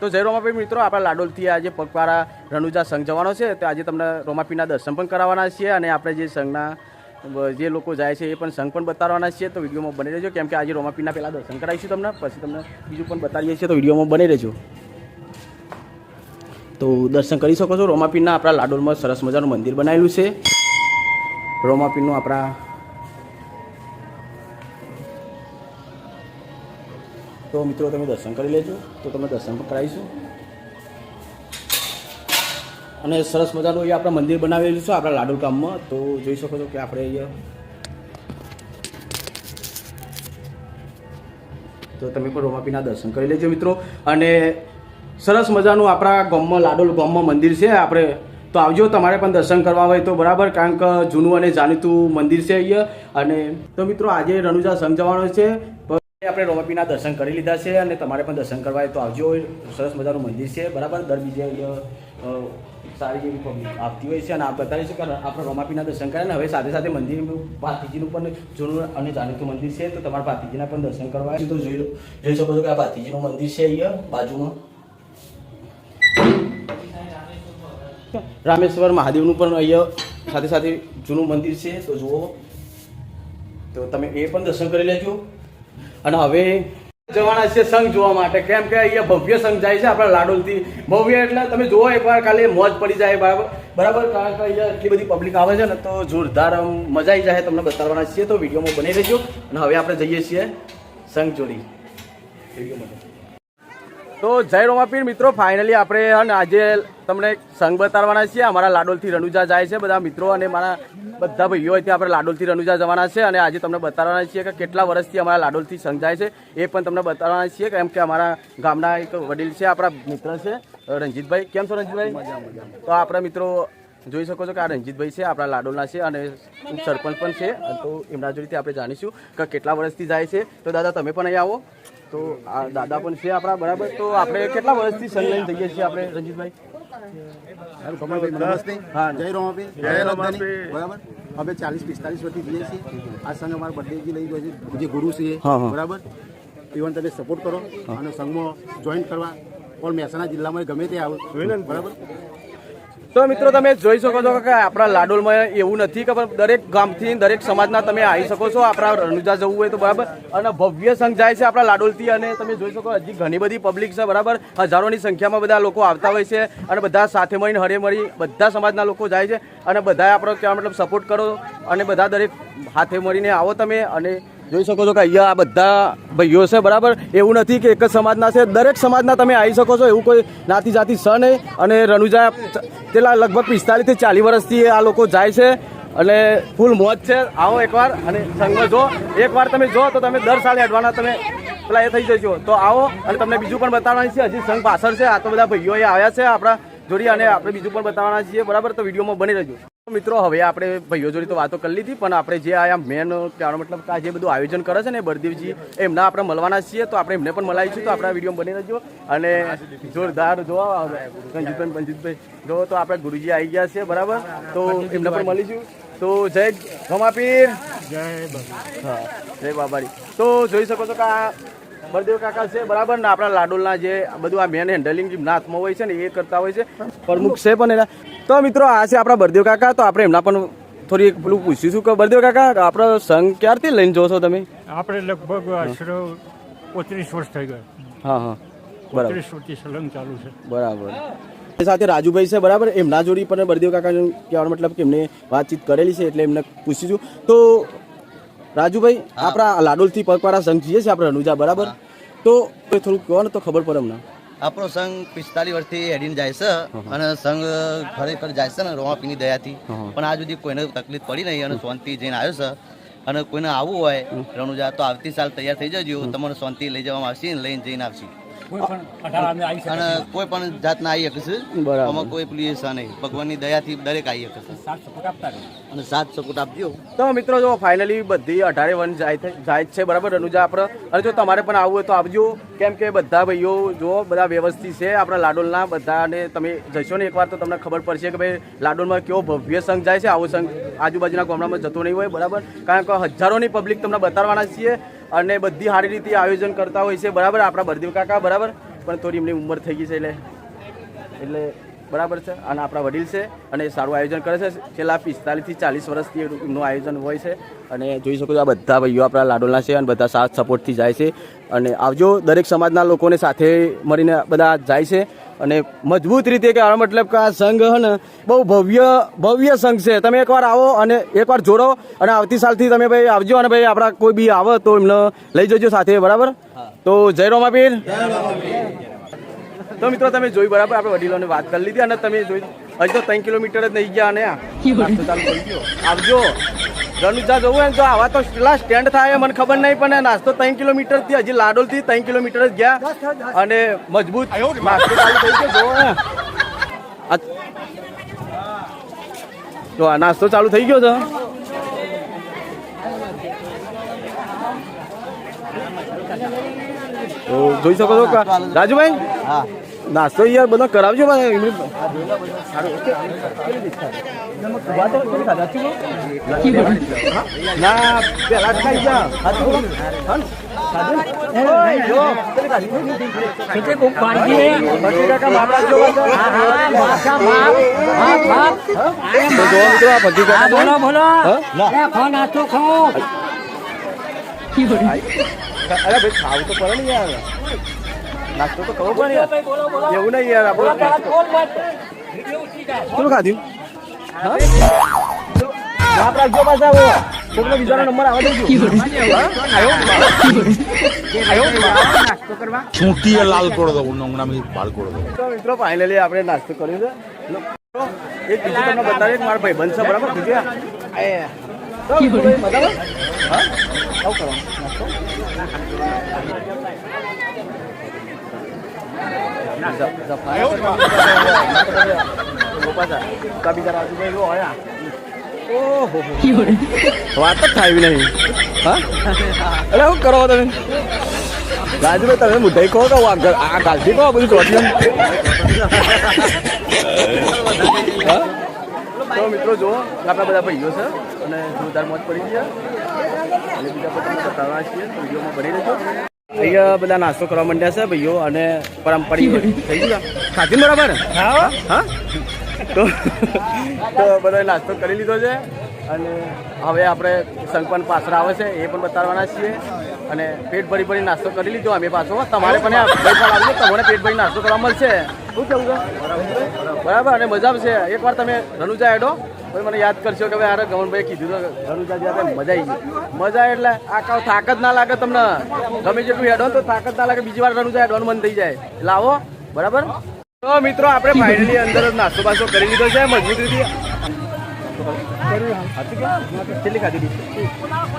તો જય રોમાપીર મિત્રો, આપણા લાડોલથી આજે પગપાળા રણુજા સંઘ જવાનો છે. તો આજે તમને રોમાપીના દર્શન પણ કરાવવાના છીએ અને આપણે જે સંઘના, જે લોકો જાય છે એ પણ સંઘ પણ બતાવવાના છીએ. તો વિડીયોમાં બની રહેજો, કેમ કે આજે રોમાપીના પહેલાં દર્શન કરાવીશું તમને, પછી તમને બીજું પણ બતાવીએ છીએ. તો વિડીયોમાં બની રહેજો. તો દર્શન કરી શકો છો. રોમાપીરના આપણા લાડોલમાં સરસ મજાનું મંદિર બનાવેલું છે. રોમાપીરનું આપણા તો મિત્રો, તમે દર્શન કરી લેજો. તો તમે દર્શન પણ કરાવીશું. અને સરસ મજાનું અહીંયા આપણે મંદિર બનાવેલું છે આપણા લાડુ ગામમાં તો જોઈ શકો છો કે આપણે અહીંયા તો તમે પણ રોમાપીના દર્શન કરી લેજો મિત્રો. અને સરસ મજાનું આપણા ગામમાં લાડોલ ગામમાં મંદિર છે. આપણે તો આવજો, તમારે પણ દર્શન કરવા હોય તો બરાબર, કારણ કે જૂનું અને જાણીતું મંદિર છે અહીંયા. અને તો મિત્રો, આજે રણુજા સંઘ જવાનો છે. આપણે રોમાપીના દર્શન કરી લીધા છે અને તમારે પણ દર્શન કરવા તો આવજો. સરસ મજાનું મંદિર છે. બરાબર? દર બીજે સારી જેવી પબ્લિક આવતી હોય છે અને આપ બતાવી છે કે આપણે રોમાપીના દર્શન કર્યા ને હવે સાથે સાથે મંદિર ભાતીજીનું પણ જૂનું અને જાણીતું મંદિર છે. તો તમારા ભાતીજીના પણ દર્શન કરવા તો જોઈ લો, જોઈ શકો છો કે આ ભાતીજીનું મંદિર છે અહીંયા, બાજુમાં. રામેશ્વર મહાદેવનું પણ અહીંયા સાથે સાથે જૂનું મંદિર છે. તો જુઓ. તો તમે એ પણ દર્શન કરી લેજો. અને હવે જવાના છે સંઘ જોવા માટે. કેમ કે અહીંયા ભવ્ય સંઘ જાય છે આપણા લાડોલથી. ભવ્ય એટલે તમે જુઓ એકવાર ખાલી મોજ પડી જાય, બરાબર? બરાબર, કારણ કે અહીંયા એટલી બધી પબ્લિક આવે છે ને તો જોરદાર મજા આવી જાય, તમને બતાવવાના છીએ. તો વિડીયોમાં બની રહેજો. અને હવે આપણે જઈએ છીએ સંઘ જોડી. વિડીયોમાં તો જય રોમાપીર મિત્રો ફાઇનલી આપણે આજે તમને સંઘ બતાવવાના છીએ. અમારા લાડોલથી રણુજા જાય છે બધા મિત્રો અને મારા બધા ભાઈઓ અહીંથી આપણે લાડોલથી રણુજા જવાના છે અને આજે તમને બતાવવાના છીએ કે કેટલા વર્ષથી અમારા લાડોલથી સંઘ જાય છે એ પણ તમને બતાવવાના છીએ કેમ કે અમારા ગામના એક વડીલ છે આપણા મિત્ર છે રણજીતભાઈ કેમ છો રણજીતભાઈ તો આપણા મિત્રો જોઈ શકો છો કે આ રંજીતભાઈ છે આપણા લાડોલના છે અને સરપંચ પણ છે. તો એમના જોડેથી આપણે જાણીશું કે કેટલા વર્ષથી જાય છે. તો દાદા તમે પણ અહીં આવો. તો આ દાદા પણ છે આપણા બરાબર? તો આપણે કેટલા વર્ષથી સંઘ લઈને જઈએ છીએ આપણે રંજીતભાઈ અમે ચાલીસ પિસ્તાલીસ વર્ષથી જઈએ છીએ. આ સંઘ અમારા બર્થડે લઈ ગયો છે જે ગુરુ છે. બરાબર? ઇવન તમે સપોર્ટ કરો અને સંઘમાં જોઈન કરવા. પણ મહેસાણા જિલ્લામાં ગમે તે આવો. બરાબર? તો મિત્રો તમે જોઈ શકો છો કે આપણા લાડોલમાં એવું નથી કે દરેક ગામથી દરેક સમાજના તમે આવી શકો છો, આપણા રણુજા જવું હોય તો બરાબર. અને ભવ્ય સંઘ જાય છે આપણા લાડોલથી અને તમે જોઈ શકો હજી ઘણી બધી પબ્લિક છે, બરાબર. હજારોની સંખ્યામાં બધા લોકો આવતા હોય છે અને બધા સાથે મળીને હળે મળી બધા સમાજના લોકો જાય છે. અને બધા આપણો ત્યાં મતલબ સપોર્ટ કરો અને બધા દરેક હાથે મળીને આવો તમે અને જોઈ શકો છો કે અહીંયા આ બધા ભાઈઓ છે, બરાબર? એવું નથી કે એક જ સમાજના છે. દરેક સમાજના તમે આવી શકો છો, એવું કોઈ નાતી જાતિ સ નહીં. અને રણુજા પેલા લગભગ પિસ્તાલીસથી ચાલીસ વર્ષથી આ લોકો જાય છે અને ફૂલ મોજ છે. આવો એકવાર અને સંઘમાં જો. એકવાર તમે જો તો તમે દર સાલે અડવાના તમે પેલા એ થઈ જજો. તો આવો અને તમને બીજું પણ બતાવવાનું છે. હજી સંઘ પાછળ છે. આ તો બધા ભાઈઓ અહીંયા આવ્યા છે આપણા જોડી અને આપણે બીજું પણ બતાવવાના છીએ. બરાબર? તો વિડીયોમાં બની રહેજો. મિત્રો હવે આપણે ભાઈઓ જોડી તો વાતો કરી લીધી પણ આપણે જે આ મેન કહેવાનો મતલબ કે આ જે બધું આયોજન કરે છે ને બળદેવજી એમના આપણે મળવાના છીએ તો આપણે એમને પણ મળાવીશું તો આપણા વીડિયો બની રહેજો. અને જોરદાર જોવા સંજીતભાઈ પંજીતભાઈ જો તો આપણે ગુરુજી આવી ગયા છે બરાબર? તો એમને પણ મળીશું. તો જય ગમાપીર જય હા જય બાબારી. તો જોઈ શકો છો કે આ બળદેવ કાકા છે બરાબર? ને આપણા લાડોલના જે બધું આ મેન હેન્ડલિંગ જે હાથમાં હોય છે ને એ કરતા હોય છે. પ્રમુખ છે પણ એના. તો મિત્રો આ છે આપણા બળદેવ કાકા. તો આપણે એમના પણ થોડી પેલું પૂછીશું કે બળદેવ કાકા આપણો સંઘ ક્યારથી લઈને જોશો તમે? આપણે લગભગ આશરે પોત્રીસ વર્ષ થઈ ગયા. હા હા. બરાબર. પોત્રીસ ચાલુ છે. બરાબર. એ સાથે રાજુભાઈ છે બરાબર? એમના જોડી પણ બળદેવ કાકા કહેવાનો મતલબ કે એમને વાતચીત કરેલી છે એટલે એમને પૂછીશું. તો રાજુભાઈ આપણા લાડોલથી પગવાળા સંઘ જઈએ છીએ આપણે અનુજા બરાબર? તો એ થોડુંક કહો ને તો ખબર પડે અમને. આપણો સંઘ પિસ્તાલીસ વર્ષથી હેડીને જાય છે અને સંઘ ખરેખર જાય છે ને રોમાપીની દયાથી. પણ આ સુધી કોઈને તકલીફ પડી નહીં અને શાંતિ જઈને આવ્યો છે. અને કોઈને આવવું હોય રણુજા તો આવતી સાલ તૈયાર થઈ જજો. તમને શાંતિ લઈ જવામાં આવશે લઈને જઈને આવશે. અને કોઈ પણ જાતના આવી શકશે બરાબર. આમાં કોઈ પેલી છે નહીં. ભગવાનની દયાથી દરેક આવી શકશે અને સાત સપોર્ટ આપજો. તો મિત્રો જો ફાઇનલી બધી અઢારે વન જાય છે- જાય છે બરાબર? રનુજા આપણે અને જો તમારે પણ આવવું હોય તો આવજો કેમ કે બધા ભાઈઓ જો બધા વ્યવસ્થિત છે આપણા લાડોલના બધાને તમે જશો ને એકવાર તો તમને ખબર પડશે કે ભાઈ લાડોલમાં કેવો ભવ્ય સંઘ જાય છે આવો સંઘ આજુબાજુના ગામડામાં જતો નહીં હોય બરાબર? કારણ કે હજારોની પબ્લિક તમને બતાવવાના છીએ. અને બધી સારી રીતે આયોજન કરતા હોય છે. બરાબર? આપણા બરદેવ કાકા, બરાબર? પણ થોડી એમની ઉંમર થઈ ગઈ છે એટલે. એટલે બરાબર છે. અને આપણા વડીલ છે અને સારું આયોજન કરે છે. છેલ્લા પિસ્તાલીસથી ચાલીસ વર્ષથી એમનું આયોજન હોય છે. અને જોઈ શકો છો આ બધા ભાઈઓ આપણા લાડોલના છે અને બધા સાથ સપોર્ટથી જાય છે. અને આવજો, દરેક સમાજના લોકોને સાથે મળીને બધા જાય છે. અને મજબૂત રીતે કે મતલબ કે આ સંઘ છે ને બહુ ભવ્ય ભવ્ય સંઘ છે. તમે એકવાર આવો અને એકવાર જોડો અને આવતી સાલથી તમે ભાઈ આવજો અને ભાઈ આપણા કોઈ બી આવે તો એમને લઈ જજો સાથે બરાબર? તો જય રોમાપીર તો મિત્રો તમે જોઈ બરાબર આપણે વડીલોને વાત કરી લીધી અને તમે જોઈ હજી તો ત્રણ કિલોમીટર જ નહીં ગયા અને આવજો. રણુજા જવું હોય તો આવા તો પેલા સ્ટેન્ડ થાય મને ખબર નહીં પણ નાસ્તો ત્રણ કિલોમીટરથી હજી લાડોલથી ત્રણ કિલોમીટર જ ગયા. અને મજબૂત નાસ્તો ચાલુ થઈ ગયો જો ને. આ- નાસ્તો ચાલુ થઈ ગયો તો. જોઈ શકો છો. રાજુભાઈ? હા. નાસ્તો યાર બધો કરાવજો એમની- ના પેલા જ ખાઈ જા હાચું બોલો. હા ને? ખાધું ને? ઓય, જો, પેલી ખાધી. બધી કાકા બાપડા જો બાપડા. તો જો મિત્રો આ બધી કાકા બોલો બોલો અરે ભાઈ ખાવું તો પડે ને યાર નાસ્તો તો ખબર પણ યાર. એવું નહીં યાર આપણે શું ખાધ્યું વાત રાખજો પાછા આવો. છોકરો બીજાનો નંબર આવે તો ચૂંટીએ લાલ કોડ દો નંગના મી બાળ કોડ દો મિત્રો ફાઇનલી આપણે નાસ્તો કર્યો છે. એક બીજું તમને બતાવે મારા ભાઈ બનશે બરાબર? કરવાનું. નાસ્તો. વાત જ થાય નહીં હા અરે શું કરો તમે રાજુભાઈ તમે મુદ્દાઈ કહો કે આ ગાલથી કહો બધું ચોથી હા? તો મિત્રો જો આપણા બધા ભાઈઓ છે અને જોરદાર મોજ પડી ગયા અને બીજા તમને બતાવવા છીએ વિડીયોમાં બની રહેજો અહીંયા બધા નાસ્તો કરવા માંડ્યા છે ભાઈઓ અને પરંપરી થઈ ગયું ખાધી બરાબર? હા. તો તો બધા નાસ્તો કરી લીધો છે અને હવે આપણે સંકપન પાછળ આવે છે એ પણ બતાવવાના છીએ. અને પેટ ભરી ભરી નાસ્તો કરી લીધો અમે પાછો. તમારે પણ આ પૈસા તમને પેટ ભરી નાસ્તો કરવા મળશે. શું કેવું છે બરાબર? અને મજા આવશે. એકવાર તમે રનુજા હેડો પછી મને યાદ કરશો કે ભાઈ અરે ગમનભાઈ કીધું તો રનુજા જ્યાં મજા આવી ગઈ. મજા એટલે આખા થાક જ ના લાગે તમને? ગમે જેટલું હેડો તો થાક જ ના લાગે બીજી વાર રનુજા હેડવાનું મન થઈ જાય. એટલે આવો બરાબર? તો મિત્રો આપણે ફાઇનલી અંદર નાસ્તો બાસ્તો કરી લીધો છે મજબૂત?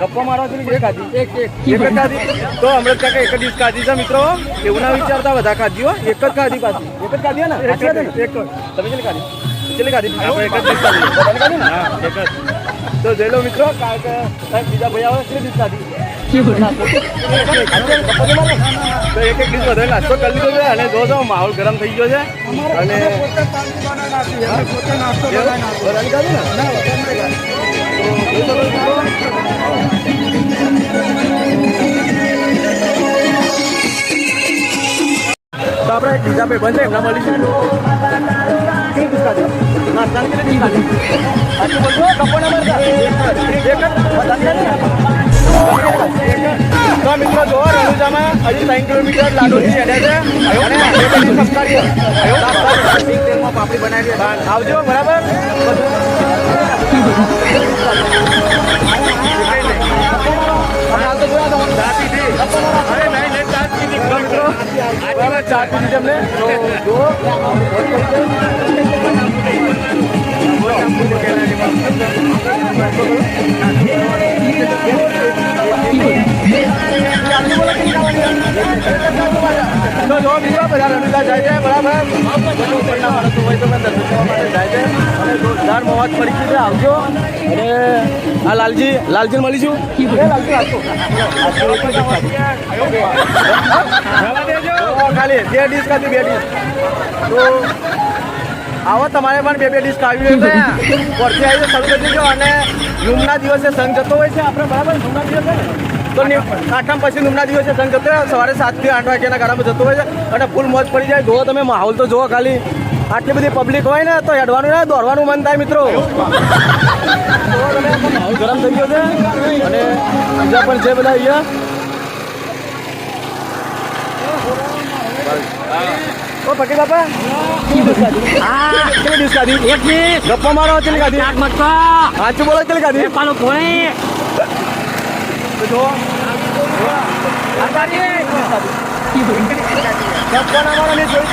ગપ્પા મારવા કેટલી ખાધી? એક એક જ ખાધી? તો અમૃત કાકા એક જ ડીશ ખાધી છે મિત્રો. એવું ના વિચારતા બધા ખાધી હો. એક જ ખાધી પાછી. એક જ ખાધી ને? ને? તમે કેટલી ખાધી? કેટલી ખાધી આપણે એક જ ખાધી બધાને ખાધી ને હા એક જ. તો જઈ લો મિત્રો કારણ કે સાહેબ બીજા ભાઈ આવે કેટલી ડીશ ખાધી તો એક એક ડીશ વધારે નાસ્તો કરી લીધો છે અને જો જો માહોલ ગરમ થઈ ગયો છે. અને બધાને ખાધું ને? તો આપણે એક બીજા ભાઈ બંધ એમના મળીશું. તો મિત્રો જો હજી ત્રણ કિલોમીટર લાડોથી હેડ્યા છે અને તેલમાં પાપડી બનાવી આવજો બરાબર હાલ તો જોયા તમે? ચા પીધી? અરે નહીં, નહીં, ચા જ પીધી. તો મિત્રો, પીધી તમને? જો જાય છે બરાબર બધું જાય છે અને જોરદાર મોજ પડી આવજો અને આ લાલજી લાલજી મળીશું ખાલી બે ડીશ ખાતી બે ડીશ તો આવો, તમારે પણ બે બે ડીશ ખાવી હોય પરથી આવી શરૂ કરી દેજો અને રૂમના દિવસે સંઘ જતો હોય છે આપણે, બરાબર? જૂમના દિવસે? તો આઠમ પછી રૂમના દિવસે સંઘ જતો હોય, સવારે સાતથી આઠ વાગ્યાના ગાળામાં જતો હોય છે અને ફૂલ મોજ પડી જાય. જુઓ તમે, માહોલ તો જુઓ ખાલી. આટલી બધી પબ્લિક હોય ને, તો હેડવાનું ને, દોડવાનું મન થાય મિત્રો. ગરમ થઈ ગયો છે. અને બીજા પણ છે બધા અહીંયા. ઓ પટેલ બાપા. હા. કેટલી ડીશ ખાધી એક ડીશ ગપ્પા મારો કેટલી ખાધી આઠ મટકા સાચું બોલો કેટલી ખાધી પાલો તો જો છે.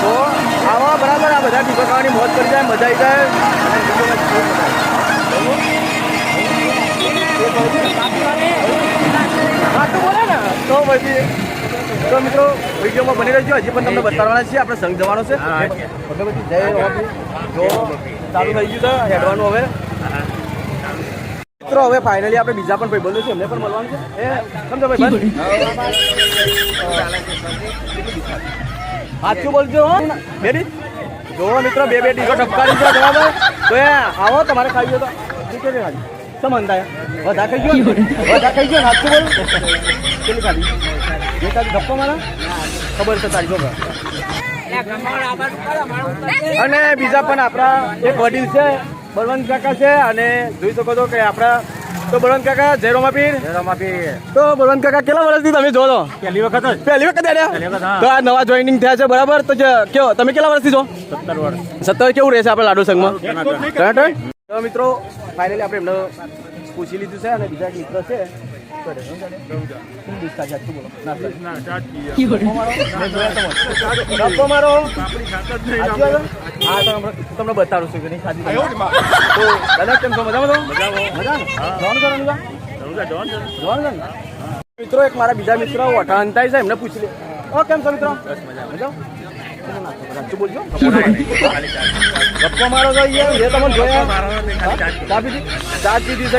તો આવા બરાબર આ બધા ટીપકાવાની મોજ કરી જાય મજા આવી જાય. તો પછી તો મિત્રો વિડીયોમાં બની રહેજો. હજી પણ તમને બતાવવાના છીએ. આપણે સંઘ જવાનો છે. ભગવતી જય જો ચાલુ થઈ ગયું છે. હેડવાનું હવે. મિત્રો હવે ફાઇનલી આપણે બીજા પણ ભાઈ બોલ્યો છે. એમને પણ મળવાનું છે. એ સમજો ભાઈ સાચું બોલજો. બેડી જો મિત્રો બે બે ટીકો ટપકારી છે બરાબર તો એ આવો તમારે ખાઈ ગયો તો. કેટલી ખાધી શું મન થાય વધા ખાઈ ગયો ને? વધા ખાઈ ગયો ને? સાચું બોલ. કેટલી ખાધી બે ખાધી ગપ્પો મારા? ખબર છે તારી જો અને બીજા પણ આપણા એક વડીલ છે બળવંત કાકા છે અને જોઈ શકો છો કે આપણા તો બળવંત કાકા જય રોમાપીર તો બળવંત કાકા કેટલા વર્ષથી તમે જો છો? પહેલી વખત જ. પહેલી વખત. તો આ નવા જોઈનિંગ થયા છે બરાબર? તો કયો તમે કેટલા વર્ષથી છો? સત્તર વર્ષ. સત્તર કેવું રહેશે આપણે લાડુ સંઘમાં? તો મિત્રો ફાઇનલી આપણે એમને પૂછી લીધું છે અને બીજા મિત્ર છે. તમને બતાડું છું કે નહીં. ખાધી દાદા કેમ છો? મજામાં મજામાં? મિત્રો એક મારા બીજા મિત્ર અંતાઈ છે એમને પૂછી લે. ઓ કેમ છો મિત્રો? મજામાં? મજા બોલજો મારો છો અહીંયા જે તમે જોયા? ચા પીધી છે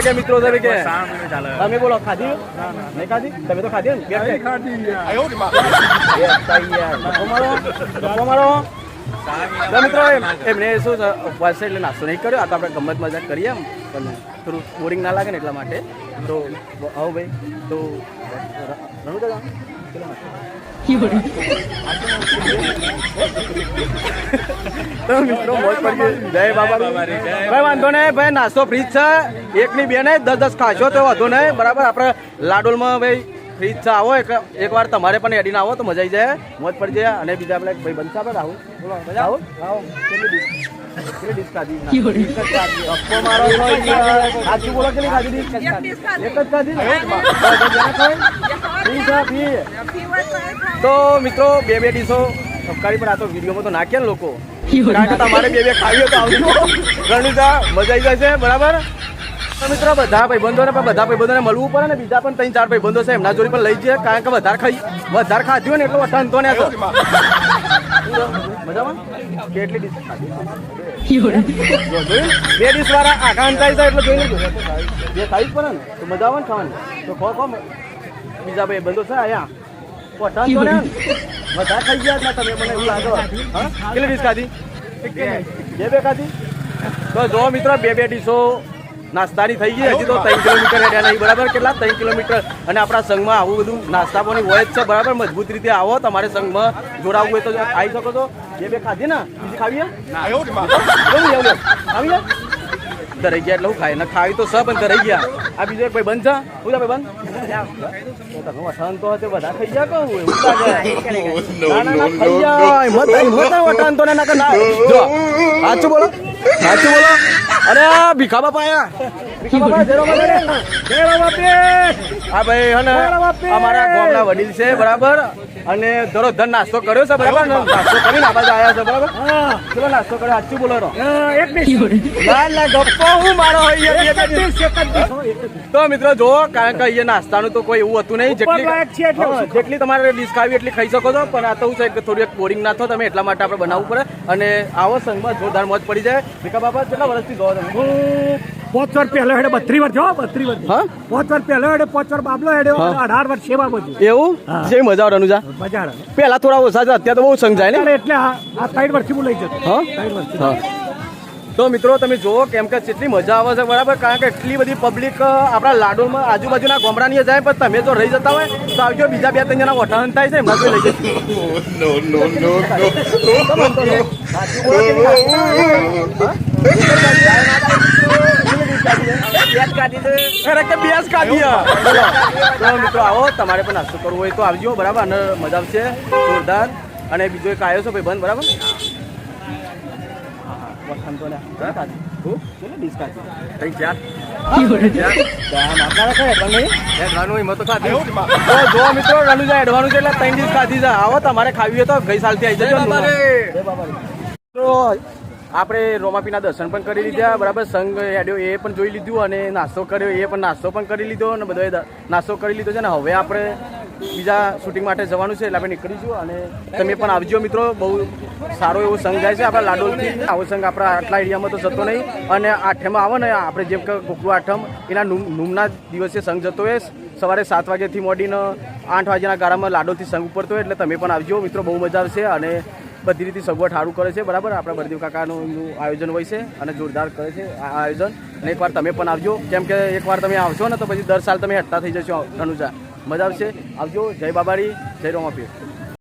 તમે બોલો ખાધી નહીં ખાધી તમે તો ખાધી ને ગપ્પો મારો ગપ્પો મારો મિત્રો એમ- એમને શું ઉપવાસ એટલે નાસ્તો નહીં કર્યો આ તો આપણે ગમત મજાક કરીએ એમ પણ થોડું બોરિંગ ના લાગે ને એટલા માટે તો આવો ભાઈ તો રણુ દાદા? તો મિત્રો મોજ પડી જય બાબા ભાઈ, વાંધો નહીં, ભાઈ, નાસ્તો ફ્રીજ છે. એકની બે નહીં દસ દસ ખાશો તો વાંધો નહીં. બરાબર, આપણે લાડોલમાં ભાઈ ફ્રીજ છે આવો એક એકવાર તમારે પણ એડીને આવો તો મજા આવી જાય. મોજ પડી જાય. અને બીજા આપણે ભાઈ બનતા પણ આવું મજા આવો. તો મિત્રો બે બે ડીશો સબકારી પણ આ તો વિડીયોમાં તો નાખ્યા ને લોકો. કારણ કે તમારે બે બે ખાવી હોય તો આવજો. રણુજા મજા આવી જશે બરાબર? મિત્રો, બધા ભાઈબંધોને પણ બધા ભાઈબંધોને મળવું પડે ને બીજા પણ ત્રણ ચાર ભાઈબંધો છે, એમના જોડે પણ લઈ જઈએ. કારણ કે વધારે ખાઈ, વધારે ખાધી ને એટલો તો ને મજામાં? કેટલી બે ડીશ વાળા આખા અંતાઈ જાય એટલે જોઈ લેજો. જે જ પડે ને, તો મજા આવે ને ખાવાની. તો ખો ખો, બીજા ભાઈ બંધો છે અહીંયા. તો ને? વધારે ખાઈ ગયા જ તમે મને એવું લાગે. કેટલી ડીશ ખાધી? બે. બે ખાધી? તો જો મિત્રો, બે બે ડીશો નાસ્તાની થઈ ગઈ હજી તો ત્રણ કિલોમીટર હેડ્યા નહીં બરાબર? કેટલા? ત્રણ કિલોમીટર. અને આપણા સંઘમાં આવું બધું નાસ્તા પણ હોય જ છે બરાબર? મજબૂત રીતે આવો તમારે સંઘમાં જોડાવવું હોય તો ખાઈ શકો છો. જે બે ખાધી ને? બીજી ખાવી હે? કેવું છે, એવું લે? ખાવી હે? ધરાઈ ગયા એટલે હું ખાય ને ખાવી તો સબ પણ ધરાઈ ગયા. આ બીજો એક ભાઈ બંધ છે શું ભાઈ બંધ વટાણ તો હશે બધા ખાઈ ગયા કહું એવું લાગે ના, ના, ના, ખાઈ નહીં, વટાણ તો ના ના. જો, સાચું બોલો. સાચું બોલો. અરે આ ભીખા બાપા આયા. આ ભાઈ અમારા ગામના વડીલ છે બરાબર? અને ધરો ધન નાસ્તો કર્યો છે બરાબર? નાસ્તો કરીને આ બાજુ આવ્યા છે બરાબર? ચલો નાસ્તો કર્યો સાચું બોલો રો ના ના ગપ્પો હું મારો એક એક. તો મિત્રો જો કારણ કે અહીંયા નાસ્તાનું તો કોઈ એવું હતું નહીં. જેટલી જેટલી તમારે ડિશ ખાવી એટલી ખાઈ શકો છો. પણ આ તો શું છે કે થોડું એક બોરિંગ ના થો તમે એટલા માટે આપણે બનાવવું પડે. અને આવો સંઘમાં જોરદાર મોજ પડી જાય. ભીખા બાપા કેટલા વર્ષથી જોવો તમે? પાંચ વર્ષ પહેલો હેડે બત્રી વર્ષ હો બત્રી વર્ષ હા? પાંચ વર્ષ પહેલો હેડે પાંચ વર્ષ બાબલો હેડે. અઢાર વર્ષ સેવા બધું. એવું? જે મજા આવે અનુજા. મજા આવે. પેલા થોડા ઓછા છે અત્યારે તો બહુ સંઘ જાય ને. એટલે આ સાઈડ વર્ષથી હું લઈ જતો. હા? સાઈડ વર્ષથી તો મિત્રો તમે જુઓ કેમ કે કેટલી મજા આવે છે બરાબર? કારણ કે એટલી બધી પબ્લિક આપણા લાડુમાં આજુબાજુના ગામડાની જાય પણ તમે જો રહી જતા હોય તો આવજો બીજા બે ત્રણ જણા વઠાણ થાય છે એમના લઈ. તો મિત્રો આવો તમારે પણ નાસ્તો કરવો હોય તો આવજો બરાબર? અને મજા આવશે જોરદાર. અને બીજો એક આવ્યો છે ભાઈ બંધ બરાબર? તમારે ખાવી હોય તો ગઈ સાલથી આવી જજો આપણે રોમાપીના દર્શન પણ કરી લીધા, બરાબર સંઘ હેડ્યો એ પણ જોઈ લીધું અને નાસ્તો કર્યો, એ પણ નાસ્તો પણ કરી લીધો અને બધો નાસ્તો કરી લીધો છે ને હવે આપણે બીજા શૂટિંગ માટે જવાનું છે એટલે આપણે નીકળીશું અને તમે પણ આવજો મિત્રો, બહુ સારો એવો સંઘ જાય છે આપણા લાડોલથી. આવો સંઘ આપણા આટલા એરિયામાં તો જતો નહીં અને આઠમાં આવે ને આપણે જેમ કે ગોકળુ આઠમ, એના નુમ- નુમના દિવસે સંઘ જતો હોય. સવારે સાત વાગ્યાથી મોડીને આઠ વાગ્યાના ગાળામાં લાડોલથી સંઘ ઉપરતો હોય એટલે તમે પણ આવજો. મિત્રો, બહુ મજા આવશે અને બધી રીતે સગવડ સારું કરે છે, બરાબર? આપણા બળદેવ કાકાનું આયોજન હોય છે અને જોરદાર કરે છે આ આયોજન. અને એકવાર તમે પણ આવજો. કેમ કે એકવાર તમે આવશો ને તો પછી દર સાલ તમે હટતા થઈ જશો રનુજા મજા આવશે. આવજો. જય બાબારી જય રોમાપીર.